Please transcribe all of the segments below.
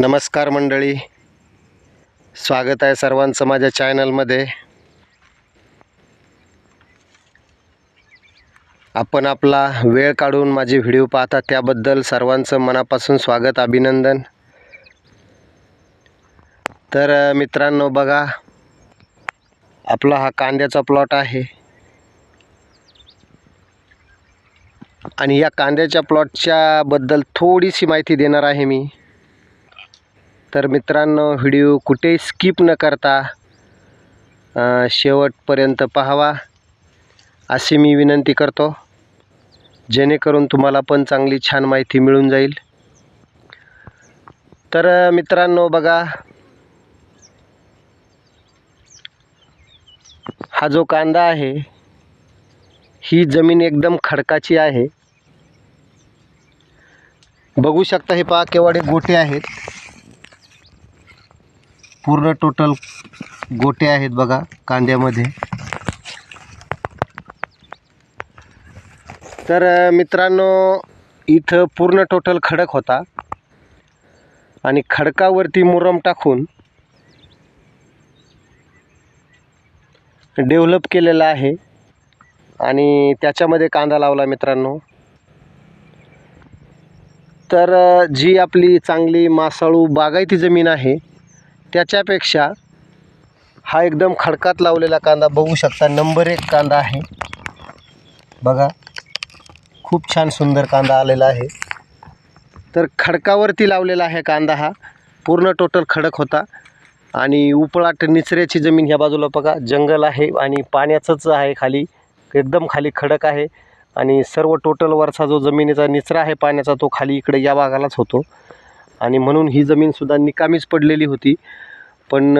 नमस्कार मंडळी. स्वागत आहे सर्वांचं माझ्या चॅनलमध्ये. आपण आपला वेळ काढून माझे व्हिडिओ पाहता त्याबद्दल सर्वांचं मनापासून स्वागत अभिनंदन. तर मित्रांनो बघा आपला हा कांद्याचा प्लॉट आहे. आणि या कांद्याच्या प्लॉटच्या बद्दल थोडीशी माहिती देणार आहे मी. तर मित्रांनो व्हिडिओ कुठेही स्किप न करता शेवटपर्यंत पाहावा अशी मी विनंती करतो. जेणेकरून तुम्हाला पण चांगली छान माहिती मिळून जाईल. तर मित्रांनो बघा. हा जो कांदा आहे ही जमीन एकदम खडकाची आहे. बघू शकता हे पहा केवढे गोटे आहेत. पूर्ण टोटल गोटे आहेत बघा कांद्यामध्ये. तर मित्रांनो इथं पूर्ण टोटल खडक होता. आणि खडकावरती मुरम टाकून डेव्हलप केलेला आहे. आणि त्याच्यामध्ये कांदा लावला मित्रांनो. तर जी आपली चांगली मासाळू बागायती जमीन आहे त्याच्यापेक्षा हा एकदम खडकात लावलेला कांदा बघू शकता. नंबर एक कांदा आहे. बघा खूप छान सुंदर कांदा आलेला आहे. तर खडकावरती लावलेला आहे कांदा हा. पूर्ण टोटल खडक होता. आणि उपळाट निचऱ्याची जमीन ह्या बाजूला बघा. जंगल आहे आणि पाण्याचंच आहे खाली. एकदम खाली खडक आहे. आणि सर्व टोटल वरचा जो जमिनीचा निचरा आहे पाण्याचा तो खाली इकडे या भागालाच होतो. आणि म्हणून ही जमीनसुद्धा निकामीच पडलेली होती. पण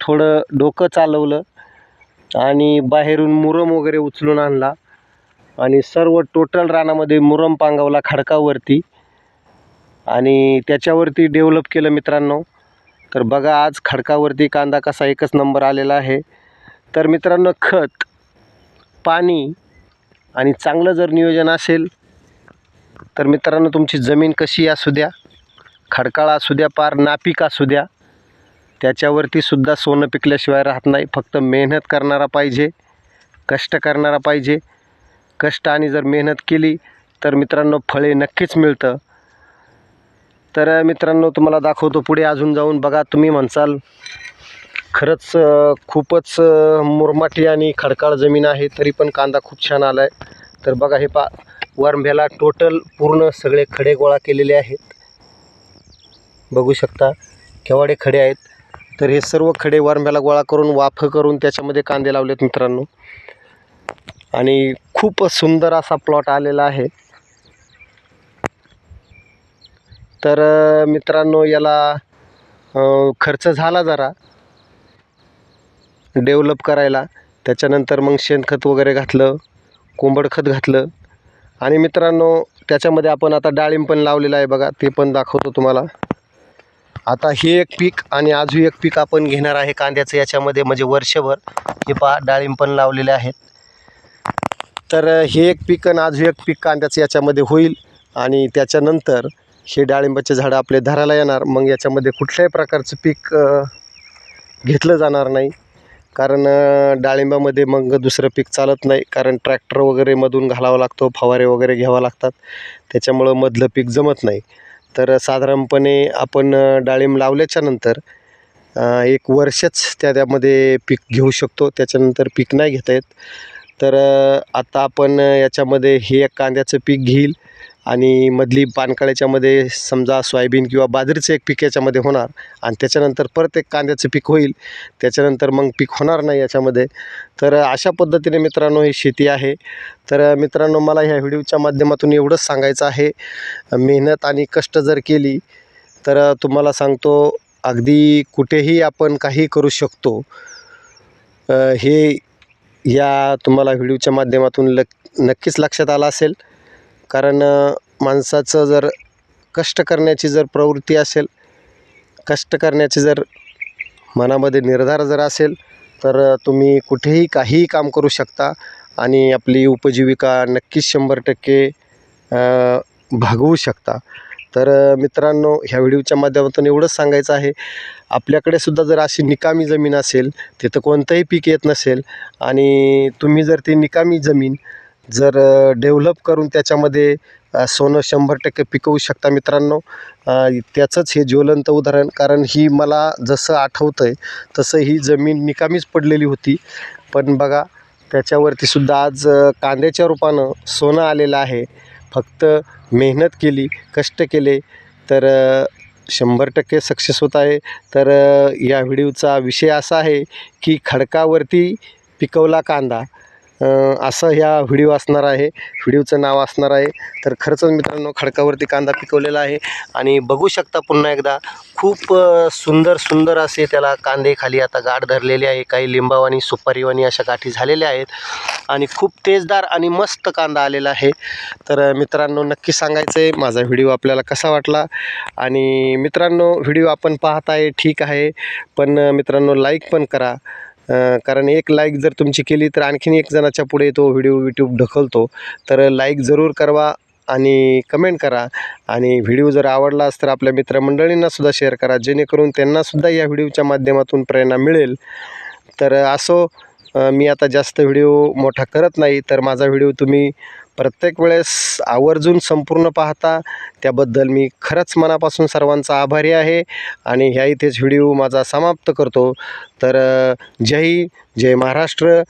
थोडं डोकं चालवलं आणि बाहेरून मुरम वगैरे उचलून आणला आणि सर्व टोटल रानामध्ये मुरम पांगवला खडकावरती आणि त्याच्यावरती डेव्हलप केलं मित्रांनो. तर बघा आज खडकावरती कांदा कसा एकच नंबर आलेला आहे. तर मित्रांनो खत पाणी आणि चांगलं जर नियोजन असेल तर मित्रांनो तुमची जमीन कशी असू द्या. खडकाळ असू द्या पार नापीक असू द्या त्याच्यावरती सुद्धा सोनं पिकल्याशिवाय राहत नाही. फक्त मेहनत करणारा पाहिजे कष्ट करणारा पाहिजे. कष्ट आणि जर मेहनत केली तर मित्रांनो फळे नक्कीच मिळतं. तर मित्रांनो तुम्हाला दाखवतो पुढे अजून जाऊन. बघा तुम्ही म्हणसाल खरंच खूपच मुरमाटी आणि खडकाळ जमीन आहे तरी पण कांदा खूप छान आला आहे तर बघा हे पा वरंभ्याला टोटल पूर्ण सगळे खडे गोळा केलेले आहेत. बघू शकता. केवाडे खडे आहेत. तर हे सर्व खडे वारम्याला गोळा करून वाफ करून त्याच्यामध्ये कांदे लावलेत मित्रांनो. आणि खूप सुंदर असा प्लॉट आलेला आहे. तर मित्रांनो याला खर्च झाला जरा. डेव्हलप करायला. त्याच्यानंतर मग शेणखत वगैरे घातलं कोंबड खत घातलं. आणि मित्रांनो त्याच्यामध्ये आपण आता डाळिंब पण लावलेलं आहे बघा. ते पण दाखवतो तुम्हाला. आता हे एक पीक आणि अजून एक पीक आपण घेणार आहे कांद्याचं याच्यामध्ये म्हणजे वर्षभर. हे पहा डाळिंब पण लावलेले आहेत. तर हे एक पीक आणि अजून एक पीक कांद्याचं याच्यामध्ये होईल आणि त्याच्यानंतर हे डाळिंबाचे झाडं आपले धराला येणार. मग याच्यामध्ये कुठल्याही प्रकारचं पीक घेतलं जाणार नाही. कारण डाळिंबामध्ये मग दुसरं पीक चालत नाही. कारण ट्रॅक्टर वगैरे मधून घालावा लागतो फवारे वगैरे घ्यावा लागतात. त्याच्यामुळं मधलं पीक जमत नाही. तर साधारणपणे आपण डाळिंब लावल्याच्या नंतर एक वर्षच त्या त्यामध्ये पीक घेऊ शकतो. त्याच्यानंतर पीक नाही घेता येत. तर आता आपण याच्यामध्ये हे एक कांद्याचं पीक घेईल. आणि मधली पानकळ्याच्यामध्ये समजा सोयाबीन किंवा बाजरीचं एक पीक याच्यामध्ये होणार आणि त्याच्यानंतर परत एक कांद्याचं पीक होईल त्याच्यानंतर मग पीक होणार नाही याच्यामध्ये. तर अशा पद्धतीने मित्रांनो ही शेती आहे. तर मित्रांनो मला ह्या व्हिडिओच्या माध्यमातून एवढंच सांगायचं आहे. मेहनत आणि कष्ट जर केली तर तुम्हाला सांगतो अगदी कुठेही आपण काही करू शकतो. हे या तुम्हाला व्हिडिओच्या माध्यमातून लक नक्कीच लक्षात आलं असेल. कारण माणसाचं जर कष्ट करण्याची जर प्रवृत्ती असेल कष्ट करण्याची जर मनामध्ये निर्धार जर असेल तर तुम्ही कुठेही काहीही काम करू शकता आणि आपली उपजीविका नक्कीच शंभर टक्के भागवू शकता. तर मित्रांनो ह्या व्हिडिओच्या माध्यमातून एवढंच सांगायचं आहे. आपल्याकडे सुद्धा जर अशी निकामी जमीन असेल तिथं कोणतंही पीक येत नसेल आणि तुम्ही जर ती निकामी जमीन जर डेव्हलप करून त्याच्यामध्ये सोनं शंभर टक्के पिकवू शकता मित्रांनो. त्याचंच हे ज्वलंत उदाहरण कारण ही मला जसं आठवतं आहे तसं ही जमीन निकामीच पडलेली होती. पण बघा त्याच्यावरती सुद्धा आज कांद्याच्या रूपानं सोनं आलेलं आहे. फक्त मेहनत केली कष्ट केले तर शंभर टक्के सक्सेस होत आहे. तर या व्हिडिओचा विषय असा आहे की खडकावरती पिकवला कांदा असं ह्या व्हिडिओ असणार आहे. व्हिडिओचं नाव असणार आहे. तर खरंच मित्रांनो खडकावरती कांदा पिकवलेला आहे. आणि बघू शकता पुन्हा एकदा खूप सुंदर सुंदर असे त्याला कांदे खाली आता गाठ धरलेले आहे. काही लिंबावानी सुपारीवानी अशा गाठी झालेल्या आहेत. आणि खूप तेजदार आणि मस्त कांदा आलेला आहे. तर मित्रांनो नक्की सांगायचं आहे माझा व्हिडिओ आपल्याला कसा वाटला? आणि मित्रांनो व्हिडिओ आपण पाहत आहे ठीक आहे. पण मित्रांनो लाईक पण करा. कारण एक लाईक जर तुमची केली तर आणखीन एक जणाच्या पुढे तो व्हिडिओ यूट्यूब ढकलतो. तर लाईक जरूर करवा आणि कमेंट करा. आणि व्हिडिओ जर आवडलाच तर आपल्या मित्रमंडळींनासुद्धा शेअर करा. जेणेकरून त्यांनासुद्धा या व्हिडिओच्या माध्यमातून प्रेरणा मिळेल. तर असो मी आता जास्त व्हिडिओ मोठा करत नाही. तर माझा व्हिडिओ तुम्ही प्रत्येक वेळेस आवर्जून संपूर्ण पाहता त्याबद्दल मी खरंच मनापासून सर्वांचा आभारी आहे. आणि ह्या इथेच व्हिडिओ माझा समाप्त करतो. तर जय जय महाराष्ट्र.